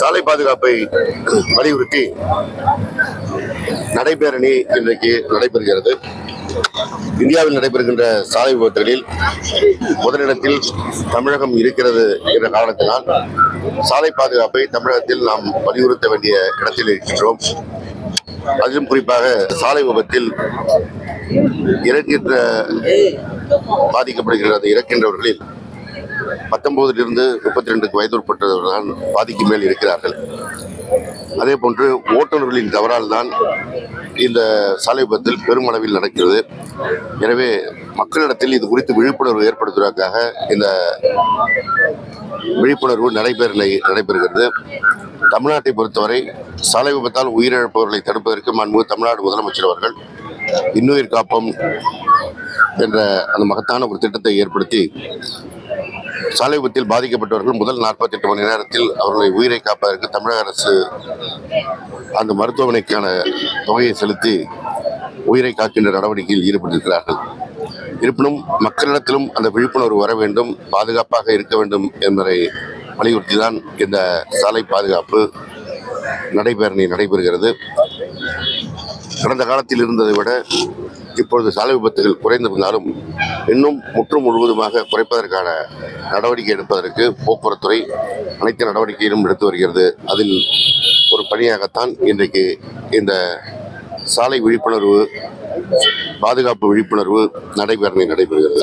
சாலை பாதுகாப்பை வலியுறுத்தி நடைபேரணி இன்றைக்கு நடைபெறுகிறது. இந்தியாவில் நடைபெறுகின்ற சாலை விபத்துகளில் முதலிடத்தில் தமிழகம் இருக்கிறது என்ற காரணத்தினால் சாலை பாதுகாப்பை தமிழகத்தில் நாம் வலியுறுத்த வேண்டிய இடத்தில் இருக்கின்றோம். அதிலும் குறிப்பாக சாலை விபத்தில் இறக்கின்ற பாதிக்கப்படுகிறது இறக்கின்றவர்களில் பத்தொன்பதிலிருந்து முப்பத்தி ரெண்டுக்கு வயது உட்பட்டவர்கள் தான் பாதிக்கு மேல் இருக்கிறார்கள். அதே போன்று ஓட்டுநர்களின் தவறால் தான் இந்த சாலை விபத்தில் பெருமளவில் நடக்கிறது. எனவே மக்களிடத்தில் இது குறித்து விழிப்புணர்வு ஏற்படுத்துவதற்காக இந்த விழிப்புணர்வு நடைபெறலை நடைபெறுகிறது. தமிழ்நாட்டை பொறுத்தவரை சாலை விபத்தால் உயிரிழப்பவர்களை தடுப்பதற்கு மாண்பு தமிழ்நாடு முதலமைச்சர் அவர்கள் இன்னுயிர் காப்பம் என்ற அந்த மகத்தான ஒரு திட்டத்தை ஏற்படுத்தி சாலை விபத்தில் பாதிக்கப்பட்டவர்கள் முதல் 48 மணி நேரத்தில் அவர்களை உயிரை காப்பதற்கு தமிழக அரசு அந்த மருத்துவமனைக்கான தொகையை செலுத்தி உயிரை காக்கின்ற நடவடிக்கையில் ஈடுபட்டிருக்கிறார்கள். இருப்பினும் மக்களிடத்திலும் அந்த விழிப்புணர்வு வர வேண்டும் பாதுகாப்பாக இருக்க வேண்டும் என்பதை வலியுறுத்தி தான் இந்த சாலை பாதுகாப்பு நடைபெறணி நடைபெறுகிறது. கடந்த காலத்தில் இருந்ததை விட இப்பொழுது சாலை விபத்துகள் குறைந்திருந்தாலும் இன்னும் முற்று முழுவதுமாக குறைப்பதற்கான நடவடிக்கை எடுப்பதற்கு போக்குவரத்துறை அனைத்து நடவடிக்கையிலும் எடுத்து வருகிறது. அதில் ஒரு பணியாகத்தான் இன்றைக்கு இந்த சாலை விழிப்புணர்வு பாதுகாப்பு விழிப்புணர்வு நடைபெறணி நடைபெறுகிறது.